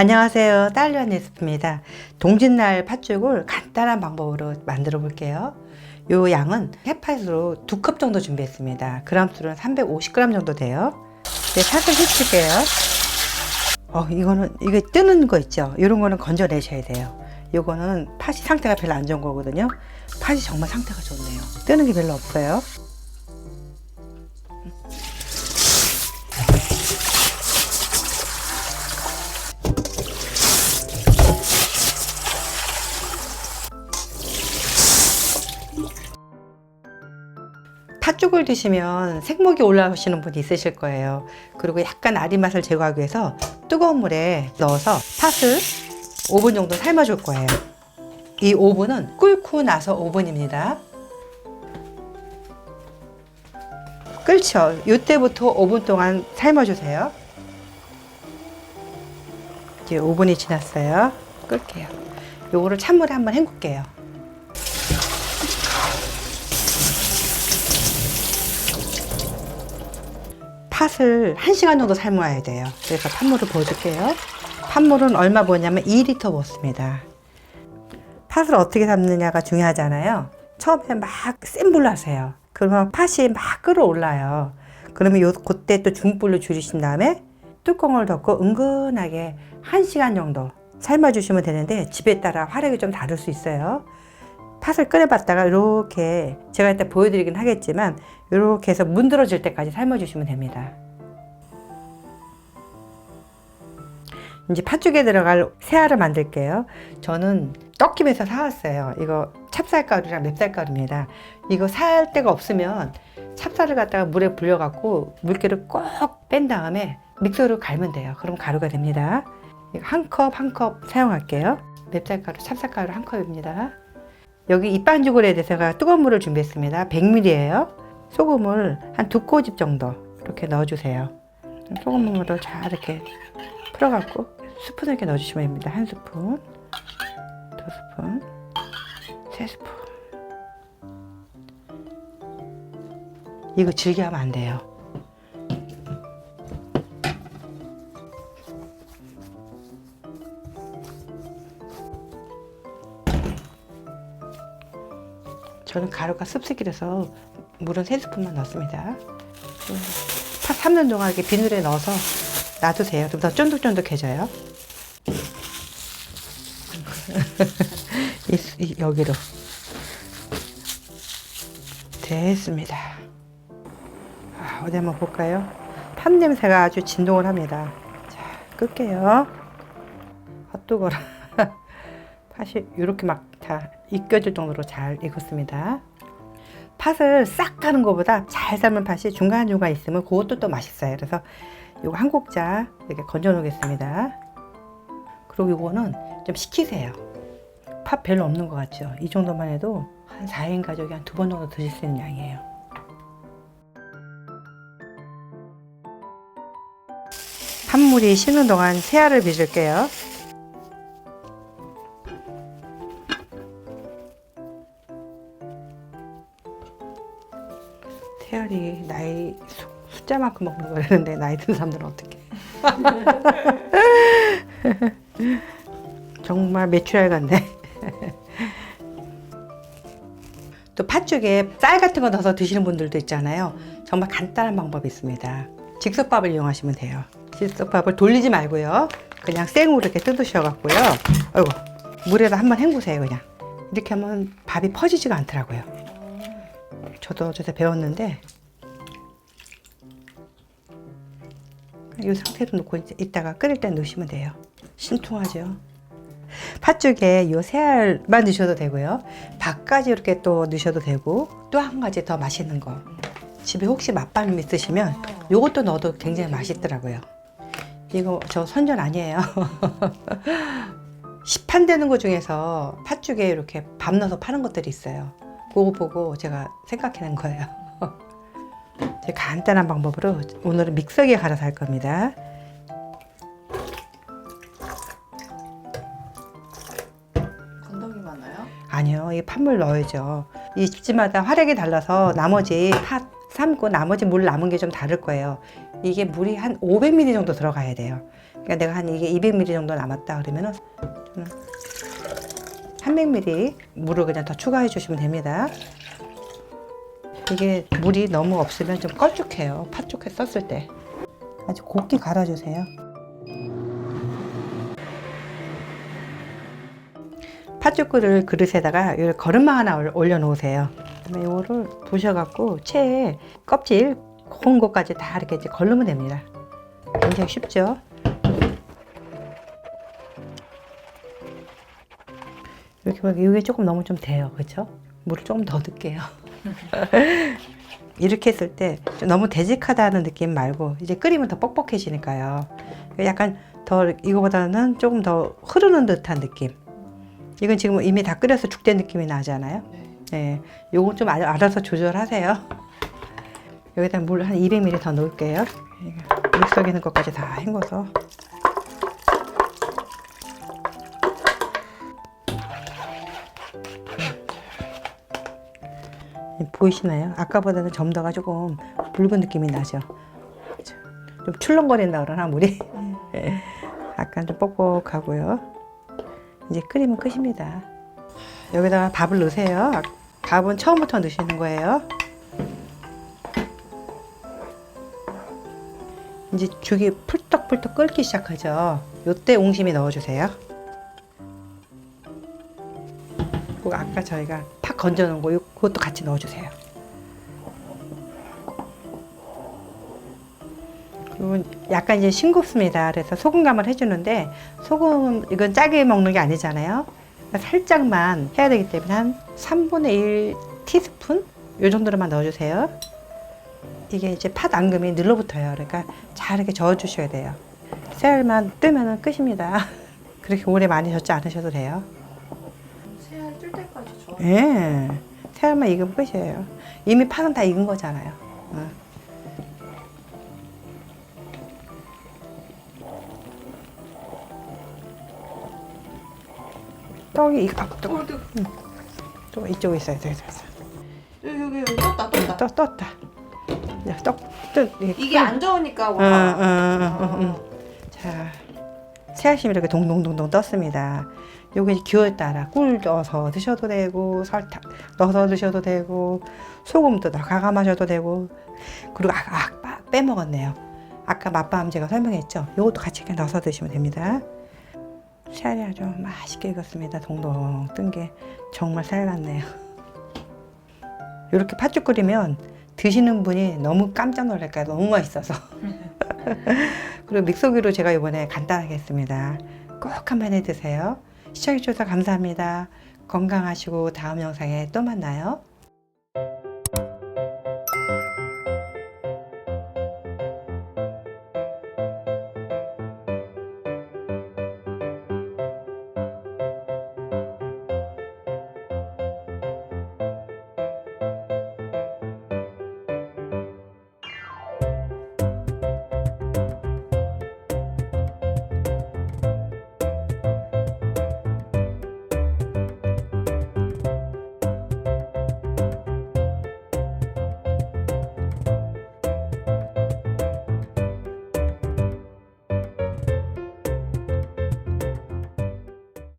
안녕하세요. 딸려한 레시피입니다. 동짓날 팥죽을 간단한 방법으로 만들어 볼게요. 요 양은 햇팥으로 두 컵 정도 준비했습니다. 그람 수는 350g 정도 돼요. 네, 살짝 휘칠게요. 어, 이거는, 이게 뜨는 거 있죠? 이런 거는 건져내셔야 돼요. 요거는 팥이 상태가 별로 안 좋은 거거든요. 팥이 정말 상태가 좋네요. 뜨는 게 별로 없어요. 팥죽을 드시면 생목이 올라오시는 분이 있으실 거예요. 그리고 약간 아린 맛을 제거하기 위해서 뜨거운 물에 넣어서 팥을 5분 정도 삶아줄 거예요. 이 5분은 끓고 나서 5분입니다. 끓죠. 이때부터 5분 동안 삶아주세요. 이제 5분이 지났어요. 끌게요. 요거를 찬물에 한번 헹굴게요. 팥을 1시간 정도 삶아야 돼요. 그래서 팥물을 부어줄게요. 팥물은 얼마 부었냐면 2리터 부었습니다. 팥을 어떻게 삶느냐가 중요하잖아요. 처음에 막 센 불로 하세요. 그러면 팥이 막 끓어올라요. 그러면 요, 그때 또 중불로 줄이신 다음에 뚜껑을 덮고 은근하게 1시간 정도 삶아 주시면 되는데 집에 따라 화력이 좀 다를 수 있어요. 팥을 끓여봤다가 이렇게 제가 이따 보여드리긴 하겠지만 이렇게 해서 문드러질 때까지 삶아주시면 됩니다. 이제 팥죽에 들어갈 새알을 만들게요. 저는 떡집에서 사왔어요. 이거 찹쌀가루랑 맵쌀가루입니다. 이거 살 데가 없으면 찹쌀을 갖다가 물에 불려갖고 물기를 꼭 뺀 다음에 믹서로 갈면 돼요. 그럼 가루가 됩니다. 한 컵 한 컵 사용할게요. 맵쌀가루, 찹쌀가루 한 컵입니다. 여기 입반죽을 해야 돼서 뜨거운 물을 준비했습니다. 100ml예요. 소금을 한 두 꼬집 정도 이렇게 넣어주세요. 소금물을 잘 이렇게 풀어갖고 스푼을 이렇게 넣어주시면 됩니다. 한 스푼, 두 스푼, 세 스푼. 이거 질게 하면 안 돼요. 저는 가루가 습습이라서 물은 세 스푼만 넣습니다. 팥 삶는 동안 이렇게 비늘에 넣어서 놔두세요. 그럼 더 쫀득쫀득해져요. 이, 이, 여기로 됐습니다. 아, 어디 한번 볼까요? 팥 냄새가 아주 진동을 합니다. 자, 끌게요. 핫도그라. 팥이 이렇게 막 다 익혀질 정도로 잘 익었습니다. 팥을 싹 가는 것보다 잘 삶은 팥이 중간중간 있으면 그것도 또 맛있어요. 그래서 이거 한 국자 이렇게 건져 놓겠습니다. 그리고 이거는 좀 식히세요. 팥 별로 없는 것 같죠? 이 정도만 해도 한 4인 가족이 한 두 번 정도 드실 수 있는 양이에요. 팥물이 식는 동안 새알을 빚을게요. 태열이 나이 수, 숫자만큼 먹는 거라는데 나이 든 사람들은 어떻게? 정말 매출알 같네. 또 팥죽에 쌀 같은 거 넣어서 드시는 분들도 있잖아요. 정말 간단한 방법이 있습니다. 즉석밥을 이용하시면 돼요. 즉석밥을 돌리지 말고요. 그냥 생으로 이렇게 뜯으셔갖고요. 아이고 물에다 한번 헹구세요 그냥. 이렇게 하면 밥이 퍼지지가 않더라고요. 저도 어제서 배웠는데 이 상태로 놓고 이따가 끓일 때 넣으시면 돼요. 신통하죠. 팥죽에 이 새알만 넣으셔도 되고요. 밥까지 이렇게 또 넣으셔도 되고 또 한 가지 더 맛있는 거. 집에 혹시 맛밤 있으시면 이것도 넣어도 굉장히 맛있더라고요. 이거 저 선전 아니에요. 시판되는 것 중에서 팥죽에 이렇게 밥 넣어서 파는 것들이 있어요. 그거 보고 제가 생각해 낸 거예요. 제 간단한 방법으로 오늘은 믹서기에 갈아서 할 겁니다. 건더기 많아요? 아니요, 이 팥물 넣어야죠. 이 집집마다 화력이 달라서 나머지 팥 삶고 나머지 물 남은 게 좀 다를 거예요. 이게 물이 한 500ml 정도 들어가야 돼요. 그러니까 내가 한 이게 200ml 정도 남았다 그러면은 저는 300ml 물을 그냥 더 추가해 주시면 됩니다. 이게 물이 너무 없으면 좀 걸쭉해요. 팥죽에 썼을 때. 아주 곱게 갈아주세요. 팥죽을 그릇에다가 이 거름망 하나 올- 올려놓으세요. 이거를 부셔갖고 채에 껍질 것까지 다 이렇게 이제 걸르면 됩니다. 굉장히 쉽죠? 이게 조금 너무 좀 돼요, 그렇죠? 물을 조금 더 넣을게요. 이렇게 했을 때좀 너무 되직하다는 느낌 말고 이제 끓이면 더 뻑뻑해지니까요. 약간 더 이거보다는 조금 더 흐르는 듯한 느낌. 이건 지금 이미 다 끓여서 죽된 느낌이 나잖아요. 네. 네, 요거 좀 알- 알아서 조절하세요. 여기다 물 한 200ml 더 넣을게요. 믹서기 있는 것까지 다 헹궈서. 보이시나요? 아까보다는 점도가 조금 붉은 느낌이 나죠. 좀 출렁거린다 그러나 물이 약간 좀 뻑뻑하고요. 이제 끓이면 끝입니다. 여기다가 밥을 넣으세요. 아, 밥은 처음부터 넣으시는 거예요. 이제 죽이 풀떡풀떡 끓기 시작하죠. 요때 옹심이 넣어주세요. 아까 저희가 팍 건져 놓은 거, 요- 그것도 같이 넣어 주세요. 그리고 약간 이제 싱겁습니다. 그래서 소금감을 해주는데 소금 이건 짜게 먹는 게 아니잖아요. 그러니까 살짝만 해야 되기 때문에 한 3분의 1 티스푼 요 정도로만 넣어주세요. 이게 이제 팥 앙금이 눌러붙어요. 그러니까 잘 이렇게 저어주셔야 돼요. 새알만 뜨면은 끝입니다. 그렇게 오래 많이 젓지 않으셔도 돼요. 예. 새알만 익으면 끝이에요. 이미 팥은 다 익은 거잖아요. 어. 떡이 익, 아, 떡, 어, 뜨- 또 이쪽에. 있어요, 있어요. 여기 여기 여기 떴다 떴다. 떡 떴다. 야, 떡, 떡. 이게 안 저으니까 응, 와. 응, 응, 응. 자, 새알심이 이렇게 동동동동 떴습니다. 요게 기호에 따라 꿀 넣어서 드셔도 되고 설탕 넣어서 드셔도 되고 소금도 가가 마셔도 되고 그리고 아, 아 빠- 빼먹었네요. 아까 맛밤 제가 설명했죠. 요것도 같이 그냥 넣어서 드시면 됩니다. 새알이 아주 맛있게 익었습니다. 동동 뜬 게 정말 살 같네요. 이렇게 팥죽 끓이면 드시는 분이 너무 깜짝 놀랄 거예요. 너무 맛있어서. 그리고 믹서기로 제가 이번에 간단하게 했습니다. 꼭 한번 해 드세요. 시청해주셔서 감사합니다. 건강하시고 다음 영상에 또 만나요.